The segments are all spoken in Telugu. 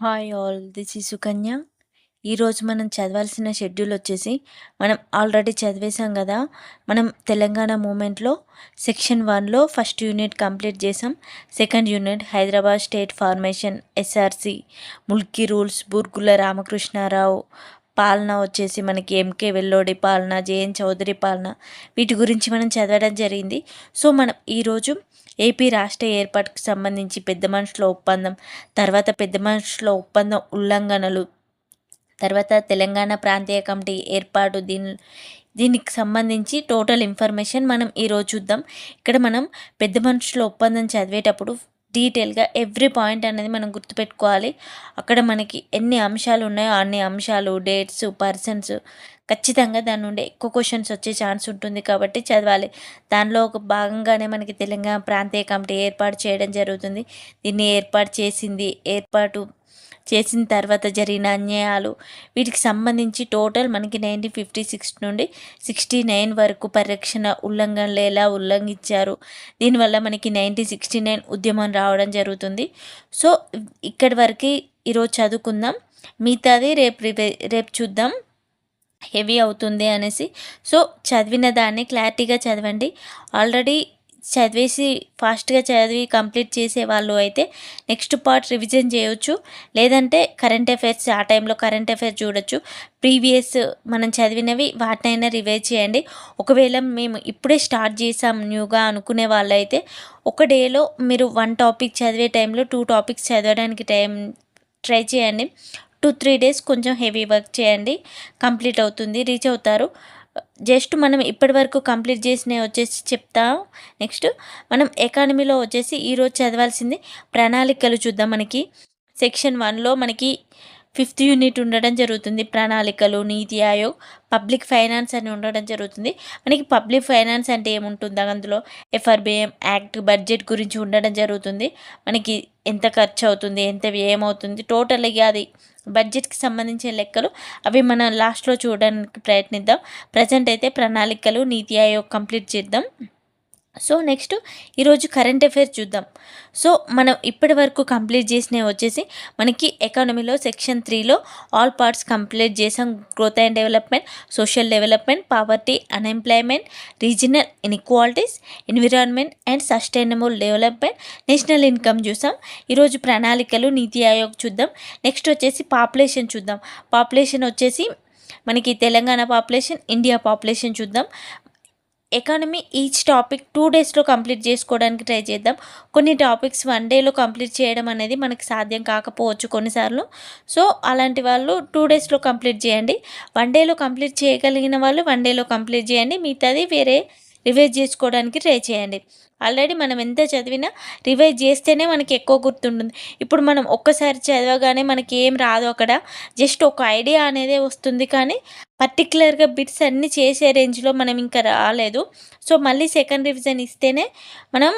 హాయ్ ఆల్ దిస్ ఈ సుకన్య. ఈరోజు మనం చదవాల్సిన షెడ్యూల్ వచ్చేసి మనం ఆల్రెడీ చదివేసాం కదా మనం తెలంగాణ మూమెంట్లో సెక్షన్ వన్లో ఫస్ట్ యూనిట్ కంప్లీట్ చేసాం second unit Hyderabad state formation SRC Mulki rules Burgula Ramakrishna Rao పాలన వచ్చేసి మనకి ఎంకే వెల్లోడి పాలన జేఎన్ చౌదరి పాలన వీటి గురించి మనం చదవడం జరిగింది. సో మనం ఈరోజు ఏపీ రాష్ట్ర ఏర్పాటుకు సంబంధించి పెద్ద మనుషుల ఒప్పందం తర్వాత పెద్ద మనుషుల ఒప్పందం ఉల్లంఘనలు తర్వాత తెలంగాణ ప్రాంతీయ కమిటీ ఏర్పాటు దీని దీనికి సంబంధించి టోటల్ ఇన్ఫర్మేషన్ మనం ఈరోజు చూద్దాం. ఇక్కడ మనం పెద్ద మనుషుల ఒప్పందం చదివేటప్పుడు డీటెయిల్గా ఎవ్రీ పాయింట్ అనేది మనం గుర్తుపెట్టుకోవాలి. అక్కడ మనకి ఎన్ని అంశాలు ఉన్నాయో అన్ని అంశాలు డేట్స్ పర్సన్స్ ఖచ్చితంగా దాని నుండి ఎక్కువ క్వశ్చన్స్ వచ్చే ఛాన్స్ ఉంటుంది కాబట్టి చదవాలి. దానిలో ఒక భాగంగానే మనకి తెలంగాణ ప్రాంతీయ కమిటీ ఏర్పాటు చేయడం జరుగుతుంది. దీన్ని ఏర్పాటు చేసింది ఏర్పాటు చేసిన తర్వాత జరిగిన అన్యాయాలు. వీటికి సంబంధించి టోటల్ మనకి నైన్టీన్ ఫిఫ్టీ సిక్స్ నుండి సిక్స్టీ నైన్ వరకు పరిరక్షణ ఉల్లంఘనలు ఎలా ఉల్లంఘించారు? దీనివల్ల మనకి నైన్టీన్ సిక్స్టీ నైన్ ఉద్యమం రావడం జరుగుతుంది. సో ఇక్కడి వరకు ఈరోజు చదువుకుందాం. మిగతాది రేపు రేపు చూద్దాం. హెవీ అవుతుంది అనేసి. సో చదివిన దాన్ని క్లారిటీగా చదవండి. ఆల్రెడీ చదివేసి ఫాస్ట్గా చదివి కంప్లీట్ చేసే వాళ్ళు అయితే నెక్స్ట్ పార్ట్ రివిజన్ చేయొచ్చు. లేదంటే కరెంట్ అఫైర్స్ ఆ టైంలో కరెంట్ అఫైర్స్ చూడొచ్చు. ప్రీవియస్ మనం చదివినవి వాటినైనా రివైజ్ చేయండి. ఒకవేళ మేము ఇప్పుడే స్టార్ట్ చేసాం న్యూగా అనుకునే వాళ్ళైతే ఒక డేలో మీరు వన్ టాపిక్ చదివే టైంలో టూ టాపిక్స్ చదవడానికి టైం ట్రై చేయండి. టూ త్రీ డేస్ కొంచెం హెవీ వర్క్ చేయండి. కంప్లీట్ అవుతుంది రీచ్ అవుతారు. జస్ట్ మనం ఇప్పటి వరకు కంప్లీట్ చేసినవి వచ్చేసి చెప్తా. నెక్స్ట్ మనం ఎకానమీలో వచ్చేసి ఈరోజు చదవాల్సింది ప్రణాళికలు చూద్దాం మనకి. సెక్షన్ వన్లో మనకి ఫిఫ్త్ యూనిట్ ఉండడం జరుగుతుంది. ప్రణాళికలు నీతి ఆయోగ్ పబ్లిక్ ఫైనాన్స్ అని ఉండడం జరుగుతుంది. మనకి పబ్లిక్ ఫైనాన్స్ అంటే ఏముంటుంది? అందులో ఎఫ్ఆర్బిఎం యాక్ట్ బడ్జెట్ గురించి ఉండడం జరుగుతుంది. మనకి ఎంత ఖర్చు అవుతుంది? ఎంత వ్యయం అవుతుంది? టోటల్గా అది బడ్జెట్కి సంబంధించిన లెక్కలు అవి మనం లాస్ట్లో చూడడానికి ప్రయత్నిద్దాం. ప్రజెంట్ అయితే ప్రణాళికలు నీతి ఆయోగ్ కంప్లీట్ చేద్దాం. సో నెక్స్ట్ ఈరోజు కరెంట్ అఫైర్స్ చూద్దాం. సో మనం ఇప్పటి వరకు కంప్లీట్ చేసినవి వచ్చేసి మనకి ఎకానమీలో సెక్షన్ త్రీలో ఆల్ పార్ట్స్ కంప్లీట్ చేసాం. Growth and development social development poverty unemployment regional inequalities environment and sustainable development national income చూసాం. ఈరోజు ప్రణాళికలు నీతి ఆయోగ్ చూద్దాం. నెక్స్ట్ వచ్చేసి పాపులేషన్ చూద్దాం. పాపులేషన్ వచ్చేసి మనకి తెలంగాణ పాపులేషన్ ఇండియా పాపులేషన్ చూద్దాం. ఎకానమీ ఈచ్ టాపిక్ టూ డేస్లో కంప్లీట్ చేసుకోవడానికి ట్రై చేద్దాం. కొన్ని టాపిక్స్ వన్ డేలో కంప్లీట్ చేయడం అనేది మనకి సాధ్యం కాకపోవచ్చు కొన్నిసార్లు. సో అలాంటి వాళ్ళు టూ డేస్లో కంప్లీట్ చేయండి. వన్ డేలో కంప్లీట్ చేయగలిగిన వాళ్ళు వన్ డేలో కంప్లీట్ చేయండి. మిగతాది వేరే రివైజ్ చేసుకోవడానికి ట్రై చేయండి. ఆల్రెడీ మనం ఎంత చదివినా రివైజ్ చేస్తేనే మనకి ఎక్కువ గుర్తుంటుంది. ఇప్పుడు మనం ఒక్కసారి చదవగానే మనకి ఏం రాదు అక్కడ. జస్ట్ ఒక ఐడియా అనేది వస్తుంది కానీ పర్టికులర్గా బిట్స్ అన్నీ చేసే రేంజ్లో మనం ఇంకా రాలేదు. సో మళ్ళీ సెకండ్ రివిజన్ ఇస్తేనే మనం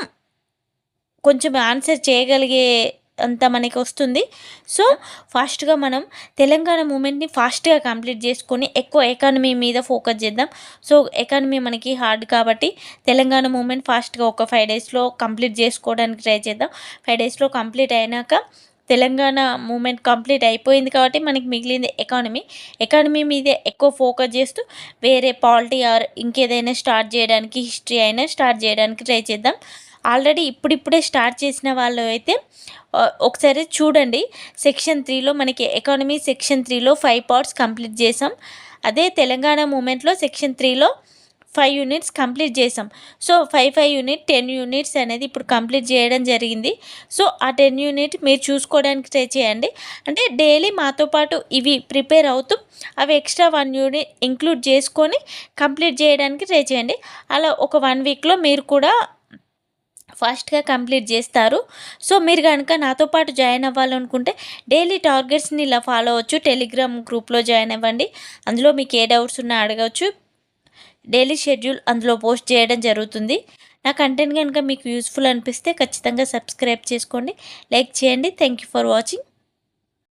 కొంచెం ఆన్సర్ చేయగలిగే అంత మనకి వస్తుంది. సో ఫాస్ట్గా మనం తెలంగాణ మూమెంట్ని ఫాస్ట్గా కంప్లీట్ చేసుకొని ఎక్కువ ఎకానమీ మీద ఫోకస్ చేద్దాం. సో ఎకానమీ మనకి హార్డ్ కాబట్టి తెలంగాణ మూమెంట్ ఫాస్ట్గా ఒక ఫైవ్ డేస్లో కంప్లీట్ చేసుకోవడానికి ట్రై చేద్దాం. ఫైవ్ డేస్లో కంప్లీట్ అయినాక తెలంగాణ మూమెంట్ కంప్లీట్ అయిపోయింది కాబట్టి మనకి మిగిలింది ఎకానమీ. ఎకానమీ మీదే ఎక్కువ ఫోకస్ చేస్తూ వేరే పాలిటీ ఆర్ ఇంకేదైనా స్టార్ట్ చేయడానికి హిస్టరీ అయినా స్టార్ట్ చేయడానికి ట్రై చేద్దాం. ఆల్రెడీ ఇప్పుడిప్పుడే స్టార్ట్ చేసిన వాళ్ళు అయితే ఒకసారి చూడండి. సెక్షన్ త్రీలో మనకి ఎకానమీ సెక్షన్ త్రీలో ఫైవ్ పార్ట్స్ కంప్లీట్ చేసాం అదే తెలంగాణ మూమెంట్లో సెక్షన్ త్రీలో ఫైవ్ యూనిట్స్ కంప్లీట్ చేసాం so five five unit ten units అనేది ఇప్పుడు కంప్లీట్ చేయడం జరిగింది. సో ఆ టెన్ యూనిట్ మీరు చూసుకోవడానికి ట్రై చేయండి. అంటే డైలీ మాతో పాటు ఇవి ప్రిపేర్ అవుతూ అవి ఎక్స్ట్రా వన్ యూనిట్ ఇంక్లూడ్ చేసుకొని కంప్లీట్ చేయడానికి ట్రై చేయండి. అలా ఒక వన్ వీక్లో మీరు కూడా ఫాస్ట్గా కంప్లీట్ చేస్తారు. సో మీరు కనుక నాతో పాటు జాయిన్ అవ్వాలనుకుంటే డైలీ టార్గెట్స్ని ఇలా ఫాలో అవ్వచ్చు. టెలిగ్రామ్ గ్రూప్లో జాయిన్ అవ్వండి. అందులో మీకు ఏ డౌట్స్ ఉన్నా అడగవచ్చు. డైలీ షెడ్యూల్ అందులో పోస్ట్ చేయడం జరుగుతుంది. నా కంటెంట్ కనుక మీకు యూస్ఫుల్ అనిపిస్తే ఖచ్చితంగా సబ్స్క్రైబ్ చేసుకోండి. లైక్ చేయండి. Thank you for watching.